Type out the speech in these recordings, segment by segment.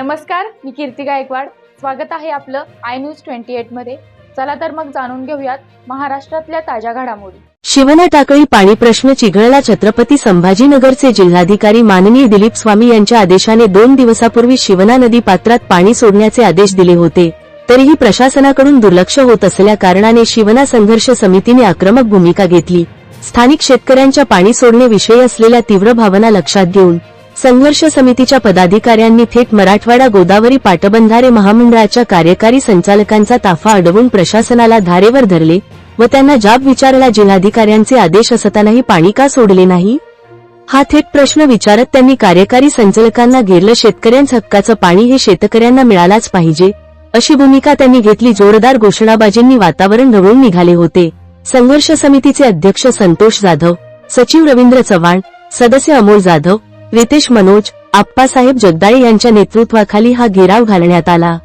नमस्कार मी कीर्ती गायकवाड. स्वागत आहे आपलं आय न्यूज ट्वेंटी एटमध्ये. चला तर मग जाणून घेऊयात महाराष्ट्रातल्या ताज्या घडामोडी. शिवना टाकळी पाणी प्रश्न चिघळला छत्रपती संभाजीनगरचे जिल्हाधिकारी माननीय दिलीप स्वामी यांच्या आदेशाने दोन दिवसापूर्वी शिवना नदी पात्रात पाणी सोडण्याचे आदेश दिले होते. तरीही प्रशासनाकडून दुर्लक्ष होत असल्या कारणाने शिवना संघर्ष समितीने आक्रमक भूमिका घेतली. स्थानिक शेतकऱ्यांच्या पाणी सोडणे विषयी असलेल्या तीव्र भावना लक्षात घेऊन संघर्ष समितीच्या पदाधिकाऱ्यांनी थेट मराठवाडा गोदावरी पाटबंधारे महामंडळाच्या कार्यकारी संचालकांचा ताफा अडवून प्रशासनाला धारेवर धरले व त्यांना जाब विचारला जिल्हाधिकाऱ्यांचे आदेश असतानाही पाणी का सोडले नाही? हा थेट प्रश्न विचारत त्यांनी कार्यकारी संचालकांना घेरलं शेतकऱ्यांच्या हक्काचं पाणी हे शेतकऱ्यांना मिळालाच पाहिजे अशी भूमिका त्यांनी घेतली. जोरदार घोषणाबाजींनी वातावरण ढवळून निघाले होते. संघर्ष समितीचे अध्यक्ष संतोष जाधव सचिव रवींद्र चव्हाण सदस्य अमोल जाधव रितेश मनोज आप्पासाहेब जगदाळे यांच्या नेतृत्वाखाली हा घेराव घालण्यात आला.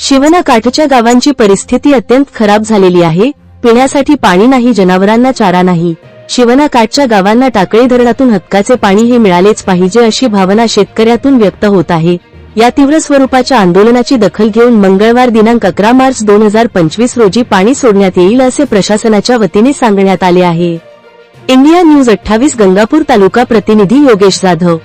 शिवना काठच्या गावांची परिस्थिती अत्यंत खराब झालेली आहे. पिण्यासाठी पाणी नाही जनावरांना चारा नाही. शिवना काठच्या गावांना टाकळी धरणातून हक्काचे पाणी हे मिळालेच पाहिजे अशी भावना शेतकऱ्यातून व्यक्त होत आहे. या तीव्र स्वरूपाच्या आंदोलनाची दखल घेऊन मंगळवार दिनांक अकरा मार्च दोन हजार पंचवीस रोजी पाणी सोडण्यात येईल असे प्रशासनाच्या वतीने सांगण्यात आले आहे. इंडिया न्यूज अठ्ठावीस गंगापूर तालुका प्रतिनिधी योगेश जाधव.